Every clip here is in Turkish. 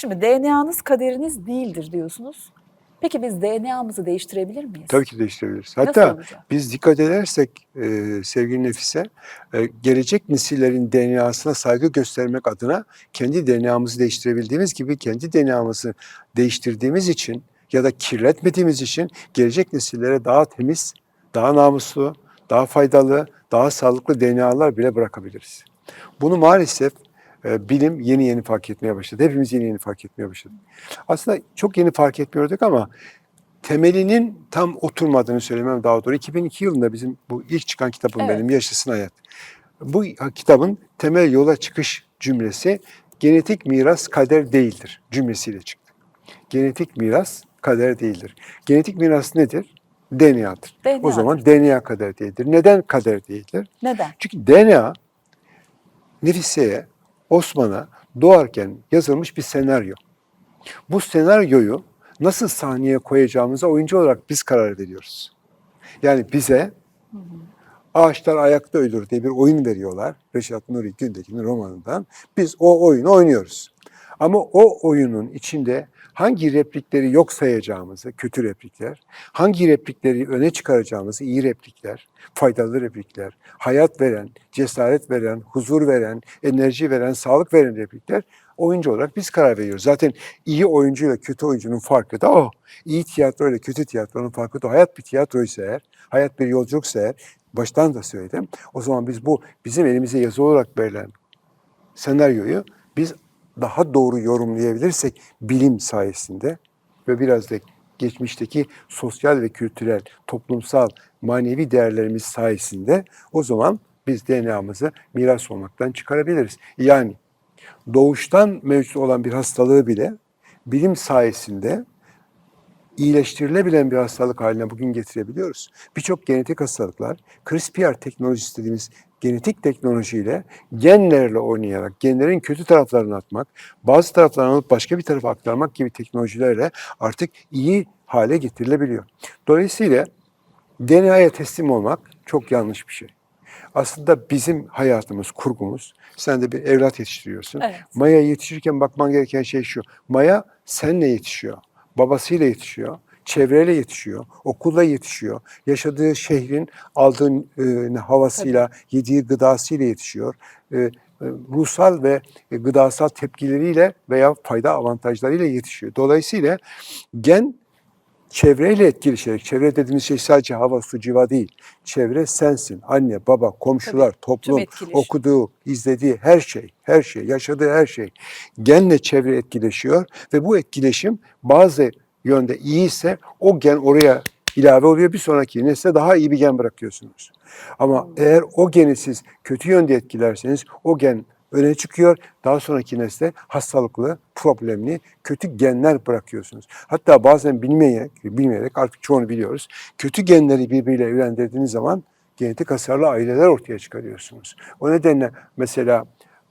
Şimdi DNA'nız kaderiniz değildir diyorsunuz. Peki biz DNA'mızı değiştirebilir miyiz? Tabii ki değiştirebiliriz. Hatta biz dikkat edersek e, sevgili Nefise, e, gelecek nesillerin DNA'sına saygı göstermek adına kendi DNA'mızı değiştirebildiğimiz gibi kendi DNA'mızı değiştirdiğimiz için ya da kirletmediğimiz için gelecek nesillere daha temiz, daha namuslu, daha faydalı, daha sağlıklı DNA'lar bile bırakabiliriz. Bunu maalesef bilim yeni yeni fark etmeye başladı. Hepimiz yeni yeni fark etmeye başladık. Aslında çok yeni fark etmiyorduk ama temelinin tam oturmadığını söylemem daha doğru. 2002 yılında bizim bu ilk çıkan kitabım Evet. benim Yaşasın Hayat. Bu kitabın temel yola çıkış cümlesi genetik miras kader değildir cümlesiyle çıktı. Genetik miras kader değildir. Genetik miras nedir? DNA'dır. O DNA'dır. zaman DNA kader değildir. Neden kader değildir? Neden? Çünkü DNA Nefise'ye, Osman'a doğarken yazılmış bir senaryo. Bu senaryoyu nasıl sahneye koyacağımıza oyuncu olarak biz karar veriyoruz. Yani bize Ağaçlar Ayakta Ölür diye bir oyun veriyorlar. Reşat Nuri Güntekin'in romanından. Biz o oyunu oynuyoruz. Ama o oyunun içinde hangi replikleri yok sayacağımızı, kötü replikler, hangi replikleri öne çıkaracağımızı, iyi replikler, faydalı replikler, hayat veren, cesaret veren, huzur veren, enerji veren, sağlık veren replikler oyuncu olarak biz karar veriyoruz. Zaten iyi oyuncuyla kötü oyuncunun farkı da o. İyi tiyatro ile kötü tiyatronun farkı da o. Hayat bir tiyatroysa eğer, hayat bir yolculuksa eğer, baştan da söyledim. O zaman biz bu bizim elimize yazı olarak verilen senaryoyu biz daha doğru yorumlayabilirsek bilim sayesinde ve biraz da geçmişteki sosyal ve kültürel, toplumsal, manevi değerlerimiz sayesinde o zaman biz DNA'mızı miras olmaktan çıkarabiliriz. Yani doğuştan mevcut olan bir hastalığı bile bilim sayesinde iyileştirilebilen bir hastalık haline bugün getirebiliyoruz. Birçok genetik hastalıklar CRISPR teknolojisi dediğimiz genetik teknolojiyle genlerle oynayarak, genlerin kötü taraflarını atmak, bazı taraflarını alıp başka bir tarafa aktarmak gibi teknolojilerle artık iyi hale getirilebiliyor. Dolayısıyla DNA'ya teslim olmak çok yanlış bir şey. Aslında bizim hayatımız, kurgumuz, sen de bir evlat yetiştiriyorsun. Evet. Maya yetişirken bakman gereken şey şu. Maya senle yetişiyor. Babasıyla yetişiyor. Çevreyle yetişiyor. Okulla yetişiyor. Yaşadığı şehrin aldığı e, havasıyla, yediği gıdasıyla yetişiyor. E, e, ruhsal ve e, gıdasal tepkileriyle veya fayda avantajlarıyla yetişiyor. Dolayısıyla gen çevreyle etkileşerek, çevre dediğimiz şey sadece hava, su, civa değil. Çevre sensin, anne, baba, komşular, toplum, etkileşim. okuduğu, izlediği her şey, her şey, yaşadığı her şey. Genle çevre etkileşiyor ve bu etkileşim bazı yönde iyi ise o gen oraya ilave oluyor. Bir sonraki nesle daha iyi bir gen bırakıyorsunuz. Ama eğer o geni siz kötü yönde etkilerseniz o gen öne çıkıyor. Daha sonraki nesle hastalıklı, problemli, kötü genler bırakıyorsunuz. Hatta bazen bilmeyerek, bilmeyerek artık çoğunu biliyoruz. Kötü genleri birbiriyle evlendirdiğiniz zaman genetik hasarlı aileler ortaya çıkarıyorsunuz. O nedenle mesela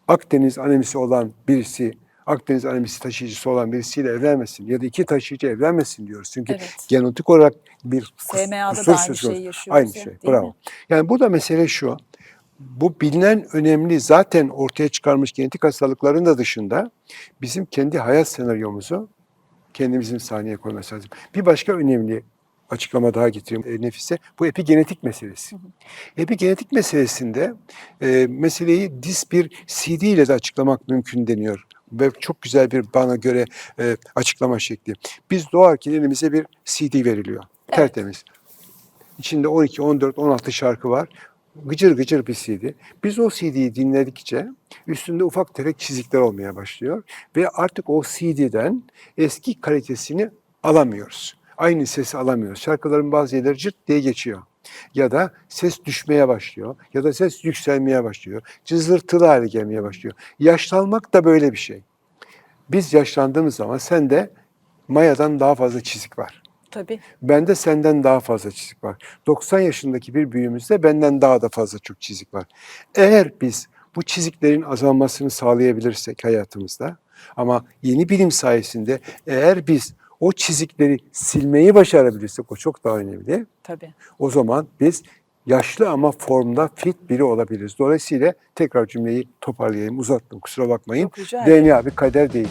Akdeniz anemisi olan birisi Akdeniz anemisi taşıyıcısı olan birisiyle evlenmesin ya da iki taşıyıcı evlenmesin diyoruz. Çünkü Evet. genetik olarak bir SMA'da da aynı şeyi yaşıyoruz Aynı şey. Bravo. mi? Yani burada mesele şu. Bu bilinen önemli zaten ortaya çıkarmış genetik hastalıkların da dışında bizim kendi hayat senaryomuzu kendimizin sahneye koyması lazım. Bir başka önemli açıklama daha getireyim e, Nefise. Bu epigenetik meselesi. Epigenetik meselesinde e, meseleyi dis bir CD ile de açıklamak mümkün deniyor. Ve çok güzel bir bana göre e, açıklama şekli. Biz doğarken elimize bir CD veriliyor. Evet. Tertemiz. İçinde 12, 14, 16 şarkı var. Gıcır gıcır bir CD. Biz o CD'yi dinledikçe üstünde ufak tefek çizikler olmaya başlıyor. Ve artık o CD'den eski kalitesini alamıyoruz. Aynı sesi alamıyoruz. Şarkıların bazı yerleri cırt diye geçiyor. Ya da ses düşmeye başlıyor. Ya da ses yükselmeye başlıyor. Cızırtılı hale gelmeye başlıyor. Yaşlanmak da böyle bir şey. Biz yaşlandığımız zaman sende mayadan daha fazla çizik var. Tabii. Bende senden daha fazla çizik var. 90 yaşındaki bir büyüğümüzde benden daha da fazla çok çizik var. Eğer biz bu çiziklerin azalmasını sağlayabilirsek hayatımızda ama yeni bilim sayesinde eğer biz o çizikleri silmeyi başarabilirsek o çok daha önemli. Tabii. O zaman biz yaşlı ama formda fit biri olabiliriz. Dolayısıyla tekrar cümleyi toparlayayım. Uzattım kusura bakmayın. DNA bir kader değil.